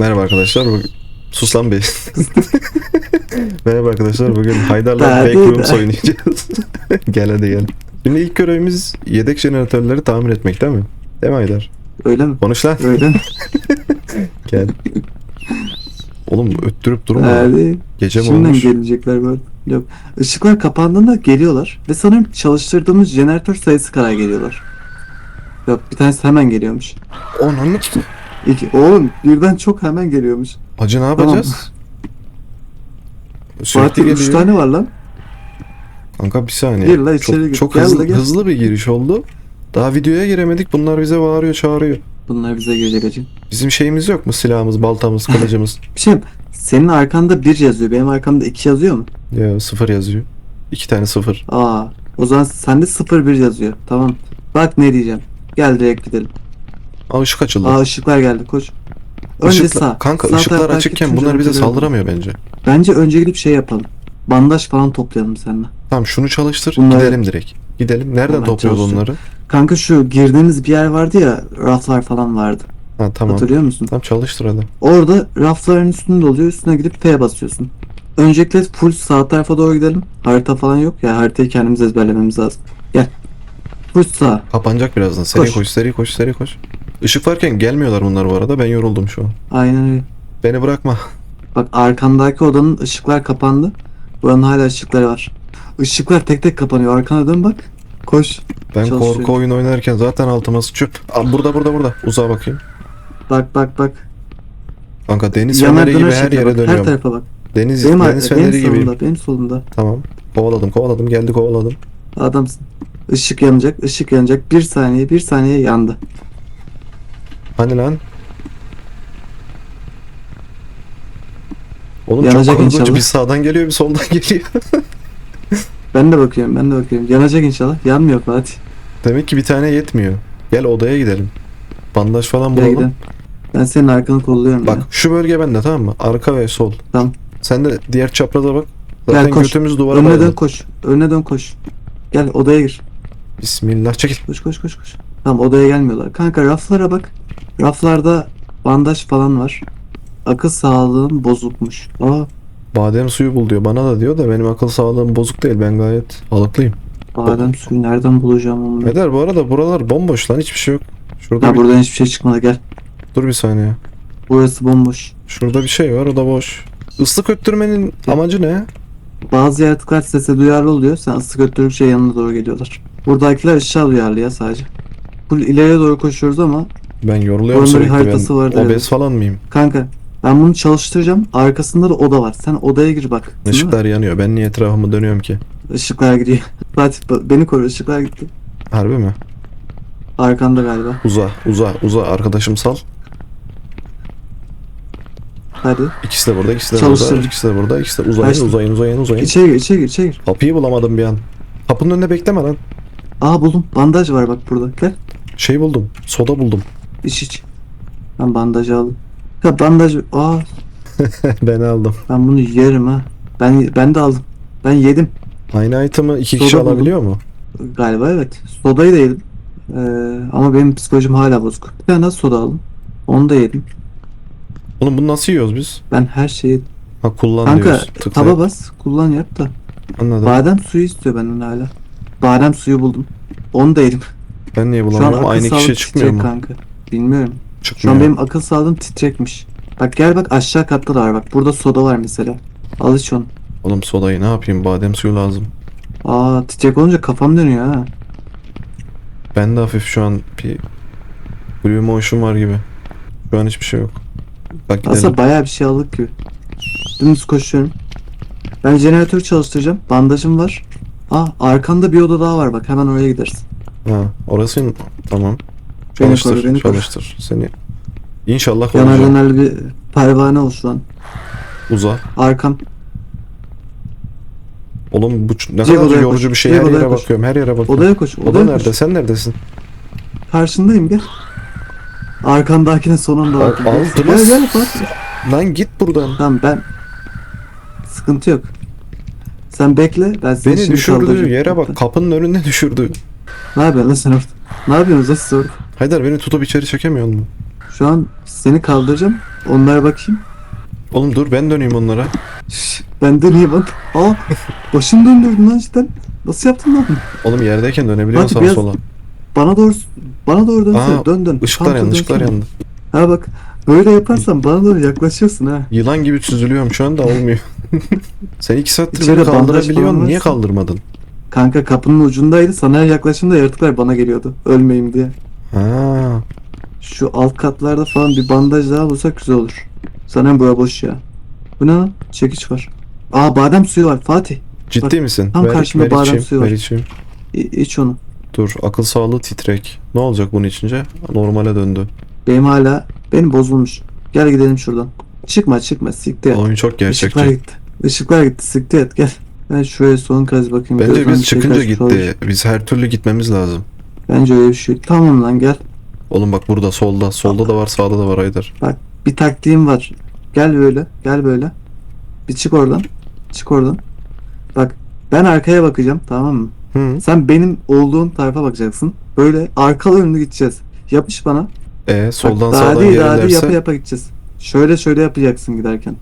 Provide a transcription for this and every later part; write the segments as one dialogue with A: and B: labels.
A: Merhaba arkadaşlar. Bugün... Sus lan be. Merhaba arkadaşlar. Bugün Haydar'la
B: Daha
A: Fake
B: değil
A: Rooms
B: de.
A: oynayacağız. gel hadi gel. Şimdi ilk görevimiz yedek jeneratörleri tamir etmek değil mi? Değil mi Haydar?
B: Öyle mi?
A: Konuş lan.
B: Öyle?
A: Gel. Oğlum öttürüp durma.
B: Hadi.
A: Gece mi
B: Şimdiden
A: olmuş?
B: gelecekler böyle. Yok. Işıklar kapandığında geliyorlar. Ve sanırım çalıştırdığımız jeneratör sayısı kadar geliyorlar. Yok bir tanesi hemen geliyormuş.
A: Onun
B: İki. Oğlum birden çok hemen geliyormuş.
A: Acı ne yapacağız? Sürekli
B: Fatih 3
A: geliyor.
B: tane var lan.
A: Kanka bir saniye.
B: Gir la, içeri
A: çok
B: gir.
A: çok
B: Gel
A: hızlı,
B: gel.
A: hızlı bir giriş oldu. Daha videoya giremedik. Bunlar bize bağırıyor, çağırıyor.
B: Bunlar bize gelecek acı.
A: Bizim şeyimiz yok mu? Silahımız, baltamız, kılıcımız.
B: Bir şey senin arkanda 1 yazıyor. Benim arkamda 2 yazıyor mu?
A: ya sıfır yazıyor. İki tane sıfır.
B: Aa. O zaman sende 01 yazıyor. Tamam. Bak ne diyeceğim. Gel direkt gidelim.
A: Aa ışık açıldı.
B: Aa ışıklar geldi. Koş. Önce
A: Işıkla-
B: sağ.
A: Kanka
B: Sağ
A: ışıklar
B: taraftaki
A: açıkken bunlar bize saldıramıyor bence.
B: Bence önce gidip şey yapalım. Bandaj falan toplayalım seninle.
A: Tamam şunu çalıştır
B: Bunları-
A: gidelim direkt. Gidelim. Nereden topluyoruz
B: çalıştır.
A: onları?
B: Kanka şu girdiğimiz bir yer vardı ya raflar falan vardı.
A: Ha tamam.
B: Hatırlıyor musun?
A: Tamam çalıştır hadi.
B: Orada rafların üstünde oluyor. Üstüne gidip P basıyorsun. Öncelikle full sağ tarafa doğru gidelim. Harita falan yok ya. Haritayı kendimiz ezberlememiz lazım. Gel. Full sağ.
A: Kapanacak birazdan. Seri koş.
B: Koş.
A: seri koş, seri koş. Işık varken gelmiyorlar bunlar bu arada. Ben yoruldum şu an.
B: Aynen öyle.
A: Beni bırakma.
B: Bak arkandaki odanın ışıklar kapandı. Buranın hala ışıkları var. Işıklar tek tek kapanıyor. Arkana dön bak. Koş.
A: Ben korku oyun oynarken zaten altıma sıçıyor. Aa, burada burada burada. Uzağa bakayım.
B: Bak bak bak.
A: Kanka deniz
B: Yanar
A: feneri gibi her yere
B: bak. Her
A: dönüyorum.
B: tarafa bak.
A: Deniz,
B: Benim,
A: deniz
B: benim
A: feneri gibi.
B: solumda. Benim solumda.
A: Tamam. Kovaladım kovaladım geldi kovaladım.
B: Adamsın. Işık yanacak. ışık yanacak. Bir saniye. Bir saniye yandı.
A: Hani lan? Oğlum
B: Yanacak
A: çok korkunç.
B: inşallah.
A: Bir sağdan geliyor bir soldan geliyor.
B: Ben de bakıyorum. Ben de bakıyorum. Yanacak inşallah. Yanmıyor Fatih.
A: Demek ki bir tane yetmiyor. Gel odaya gidelim. Bandaj falan
B: Gel
A: bulalım.
B: gidelim. Ben senin arkanı kolluyorum
A: Bak
B: ya.
A: şu bölge bende tamam mı? Arka ve sol.
B: Tamam.
A: Sen de diğer çapraza bak. Zaten
B: Gel koş.
A: götümüz duvara
B: Önüne dön koş. Önüne dön koş. Gel odaya gir.
A: Bismillah çekil.
B: Koş koş koş koş. Tamam odaya gelmiyorlar. Kanka raflara bak. Raflarda bandaj falan var. Akıl sağlığım bozukmuş. Aa
A: Badem suyu bul diyor. Bana da diyor da benim akıl sağlığım bozuk değil. Ben gayet sağlıklıyım.
B: badem suyu nereden bulacağım onu?
A: Eder bu arada buralar bomboş lan hiçbir şey yok. Şurada
B: Ha
A: bir,
B: buradan hiçbir şey çıkmadı gel.
A: dur bir saniye.
B: Burası bomboş.
A: Şurada bir şey var o da boş. Islık öttürmenin amacı ne?
B: Bazı yaratıklar sese duyarlı oluyor. Sen ıslık öttürdükçe yanına doğru geliyorlar. Buradakiler ışığa duyarlı ya sadece. Full ileriye doğru koşuyoruz ama
A: Ben yoruluyorum
B: bir
A: sürekli.
B: haritası
A: Ben
B: vardı,
A: obez
B: evet.
A: falan mıyım?
B: kanka ben bunu çalıştıracağım. Arkasında da oda var. Sen odaya gir bak. Değil mi?
A: Işıklar yanıyor. Ben niye etrafımı dönüyorum ki?
B: Işıklar gidiyor. Fatih ba- beni koru ışıklar gitti.
A: Harbi mi?
B: Arkanda galiba.
A: Uza, uza, uza. Arkadaşım sal.
B: Hadi.
A: İkisi de burada, ikisi de
B: Çalıştır.
A: burada, ikisi de burada, ikisi de uzayın,
B: Kaçtı.
A: uzayın, uzayın, uzayın.
B: İçeri gir içeri gir içeri gir.
A: Kapıyı bulamadım bir an. Kapının önünde bekleme lan.
B: Aa buldum. Bandaj var bak burada. Gel.
A: Şey buldum. Soda buldum.
B: İç iç. Ben bandaj aldım. Ya bandaj... Aa
A: ben aldım.
B: ben bunu yerim ha. Ben ben de aldım. Ben yedim.
A: Aynı item'ı iki
B: Soda
A: kişi
B: buldum.
A: alabiliyor mu?
B: Galiba evet. Sodayı da yedim. Ee, ama benim psikolojim hala bozuk. Bir tane daha soda aldım. Onu da yedim.
A: Oğlum bunu nasıl yiyoruz biz?
B: Ben her şeyi...
A: Ha kullan
B: Kanka
A: diyoruz. Tıkla.
B: taba bas. Kullan yap da.
A: Anladım.
B: Badem suyu istiyor benden hala. Badem suyu buldum. Onu da yedim.
A: ben niye bulamıyorum? Aynı kişiye çıkmıyor mu?
B: kanka. Bilmiyorum. Şu
A: Çıkmıyor.
B: an benim akıl sağlığım titrekmiş. Bak gel bak aşağı katta da var bak. Burada soda var mesela. Al iç onu.
A: Oğlum sodayı ne yapayım? Badem suyu lazım.
B: Aa titrek olunca kafam dönüyor ha.
A: Ben de hafif şu an bir Blue motion var gibi. Şu an hiçbir şey yok. Bak gidelim.
B: Aslında bayağı bir şey aldık gibi. Dümdüz koşuyorum. Ben jeneratör çalıştıracağım. Bandajım var. Aa arkanda bir oda daha var bak hemen oraya gideriz.
A: Ha, orası tamam. Çalıştır,
B: beni
A: çalıştır. Seni İnşallah
B: Yanar
A: olacak.
B: dönerli bir pervane ol şu an.
A: Uza.
B: Arkam.
A: Oğlum bu ç- ne
B: Cem
A: kadar
B: odaya
A: yorucu
B: koş.
A: bir şey.
B: Cem
A: Her
B: odaya
A: yere
B: koş.
A: bakıyorum. Her yere bakıyorum.
B: Odaya koş.
A: Oda
B: Odaya
A: nerede?
B: koş.
A: Sen neredesin?
B: Karşındayım gel. Arkandakine sonunda
A: Al-
B: bakın.
A: aldınız.
B: Gel gel bak.
A: Lan git buradan.
B: Tamam ben sıkıntı yok. Sen bekle ben seni
A: Beni
B: şimdi kaldıracağım.
A: yere bak. Kapının önünde düşürdü.
B: Ne yapıyorsun lan sen orada? Ne yapıyorsunuz lan siz orada?
A: Haydar beni tutup içeri çekemiyor mu?
B: Şu an seni kaldıracağım. Onlara bakayım.
A: Oğlum dur ben döneyim onlara.
B: Ben niye bak. Aa başını döndürdün lan cidden. Nasıl yaptın lan?
A: Oğlum yerdeyken dönebiliyorsun sağa
B: biraz-
A: sola.
B: Bana doğru bana doğru dönsene.
A: Aa,
B: dön dön.
A: Işıklar yandı ışıklar yandı.
B: Ha bak böyle yaparsan bana doğru yaklaşıyorsun ha.
A: Yılan gibi süzülüyorum şu anda olmuyor. Sen iki saattir beni kaldırabiliyorsun niye kaldırmadın?
B: Kanka kapının ucundaydı. Sana yaklaşımda yaratıklar bana geliyordu. Ölmeyeyim diye.
A: Ha.
B: Şu alt katlarda falan bir bandaj daha bulsak güzel olur. Sanırım bura boş ya. Bu ne lan? Çekiç var. Aa badem suyu var Fatih.
A: Ciddi
B: Bak,
A: misin?
B: tam karşımda badem
A: içeyim,
B: suyu var.
A: ver içeyim.
B: İ- iç onu.
A: Dur akıl sağlığı titrek. Ne olacak bunun içince? Normale döndü.
B: Benim hala benim bozulmuş. Gel gidelim şuradan. Çıkma çıkma siktir et.
A: Oyun çok
B: Işıklar
A: gerçekçi.
B: gitti. Işıklar gitti siktir et gel. Ben şuraya son kez bakayım.
A: Bence
B: Gözden
A: biz
B: şey
A: çıkınca
B: kaçmış
A: gitti.
B: olabilir.
A: Biz her türlü gitmemiz lazım.
B: Bence öyle bir şey. Tamam lan gel.
A: Oğlum bak burada solda. Solda da var sağda da var Aydar.
B: Bir taktiğim var. Gel böyle. Gel böyle. Bir çık oradan. Çık oradan. Bak ben arkaya bakacağım tamam mı?
A: Hı.
B: Sen benim olduğum tarafa bakacaksın. Böyle arkalı önlü gideceğiz. Yapış bana.
A: E soldan
B: Bak,
A: sağdan
B: daha değil daha değil
A: gelirlerse
B: yapa yapa gideceğiz. Şöyle şöyle yapacaksın giderken.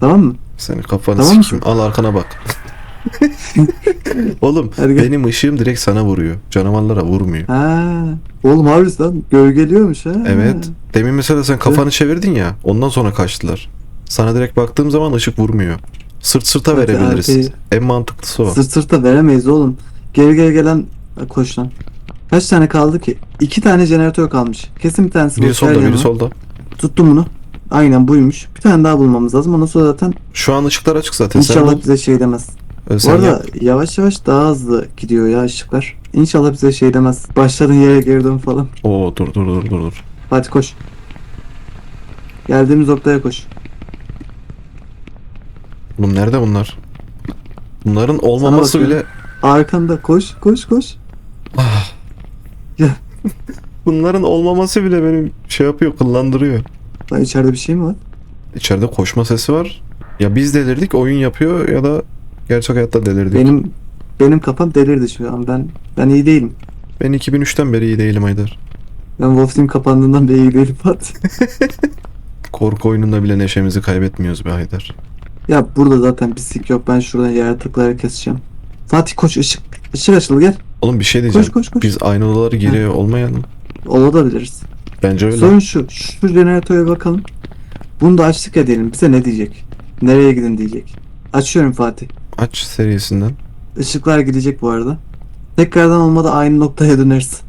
B: Tamam mı?
A: seni kafanı
B: Tamam mı?
A: sikeyim. Al arkana bak. Oğlum benim ışığım direkt sana vuruyor. Canavarlara vurmuyor.
B: Ha. Oğlum harbiden gölgeliyormuş ha.
A: Evet. Demin mesela sen kafanı çevirdin ya. Ondan sonra kaçtılar. Sana direkt baktığım zaman ışık vurmuyor. Sırt sırta
B: Hadi
A: verebiliriz.
B: abi.
A: En mantıklısı o.
B: Sırt sırta veremeyiz oğlum. Geri geri gelen Ha, koş lan. Kaç tane kaldı ki? İki tane jeneratör kalmış. Kesin bir tanesi
A: Biri solda biri solda.
B: Tuttum bunu. Aynen buymuş. Bir tane daha bulmamız lazım. Ondan sonra zaten
A: Şu an ışıklar açık zaten.
B: İnşallah bize şey demez.
A: Ee,
B: Bu
A: sen
B: arada
A: yap.
B: yavaş yavaş daha hızlı gidiyor ya ışıklar. İnşallah bize şey demez. Başladığın yere geri dön falan.
A: Oo dur dur dur dur dur.
B: Hadi koş. Geldiğimiz noktaya koş.
A: Oğlum nerede bunlar? Bunların olmaması
B: bakıyorum.
A: bile
B: Arkanda koş koş koş.
A: bunların olmaması bile benim şey yapıyor, kıllandırıyor.
B: Lan içeride bir şey mi var?
A: İçeride koşma sesi var. Ya biz delirdik, oyun yapıyor ya da gerçek hayatta delirdik.
B: Benim benim kafam delirdi şu an. Ben ben iyi değilim.
A: Ben 2003'ten beri iyi değilim Aydar.
B: Ben Wolf Team kapandığından beri iyi değilim Fatih.
A: Korku oyununda bile neşemizi kaybetmiyoruz be Haydar.
B: Ya burada zaten pislik yok. Ben şuradan yaratıkları keseceğim. Fatih koş ışık. Işık açıldı gel.
A: Oğlum bir şey diyeceğim.
B: Koş koş koş.
A: Biz aynı odaları giriyor olmayalım.
B: Olabiliriz.
A: Bence öyle.
B: Sorun şu. Şu jeneratöre bakalım. Bunu da açtık ya diyelim. Bize ne diyecek? Nereye gidin diyecek. Açıyorum Fatih.
A: Aç serisinden.
B: Işıklar gidecek bu arada. Tekrardan olmadı aynı noktaya döneriz.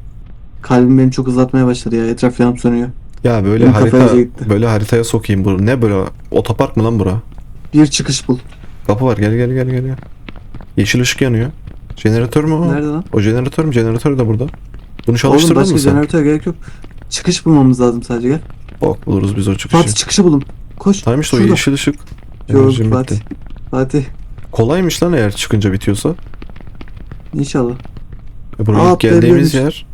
B: Kalbim beni çok hızlatmaya başladı ya. Etraf yanıp sönüyor.
A: Ya böyle
B: Benim
A: harita böyle haritaya sokayım bu. Ne böyle otopark mı lan bura?
B: Bir çıkış bul.
A: Kapı var. Gel gel gel gel. gel. Yeşil ışık yanıyor. Jeneratör mü o?
B: Nerede lan?
A: O jeneratör mü? Jeneratör de burada. Bunu
B: Oğlum
A: çalıştırdın
B: başka
A: mı sen?
B: jeneratör gerek yok. Çıkış bulmamız lazım sadece gel.
A: Bak buluruz biz o çıkışı.
B: Fatih çıkışı bulun. Koş.
A: Tamam işte o yeşil ışık.
B: Yok. Fatih. Fatih.
A: Kolaymış lan eğer çıkınca bitiyorsa.
B: İnşallah.
A: E buraya
B: Aa,
A: ilk geldiğimiz
B: atlayabiliyormuş.
A: yer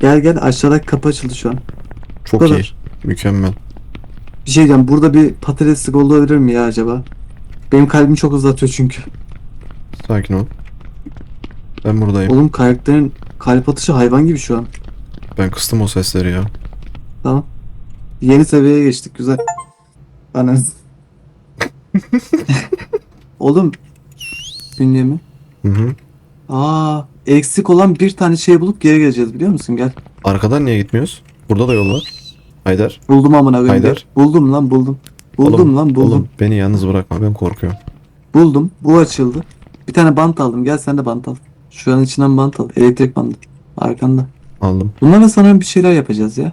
B: Gel gel aşağıdaki kapı açıldı şu an.
A: çok iyi.
B: kadar.
A: Mükemmel.
B: Bir şey diyeceğim. Burada bir patateslik olabilir mi ya acaba? Benim kalbim çok hızlatıyor çünkü.
A: Sakin ol. Ben buradayım.
B: Oğlum karakterin kalp atışı hayvan gibi şu an.
A: Ben kıstım o sesleri ya.
B: Tamam. Yeni seviyeye geçtik güzel. Ananız. Oğlum. Bünye mi?
A: Hı hı.
B: Aa, eksik olan bir tane şey bulup geri geleceğiz biliyor musun? Gel.
A: Arkadan niye gitmiyoruz? Burada da yol var. Haydar.
B: Buldum amına koyayım.
A: Haydar.
B: Buldum lan buldum. Buldum
A: Oğlum,
B: lan buldum.
A: Oğlum beni yalnız bırakma ben korkuyorum.
B: Buldum. Bu açıldı. Bir tane bant aldım. Gel sen de bant al. Şu an içinden bant al. Elektrik bandı. Arkanda.
A: Aldım.
B: Bunlarla sanırım bir şeyler yapacağız ya.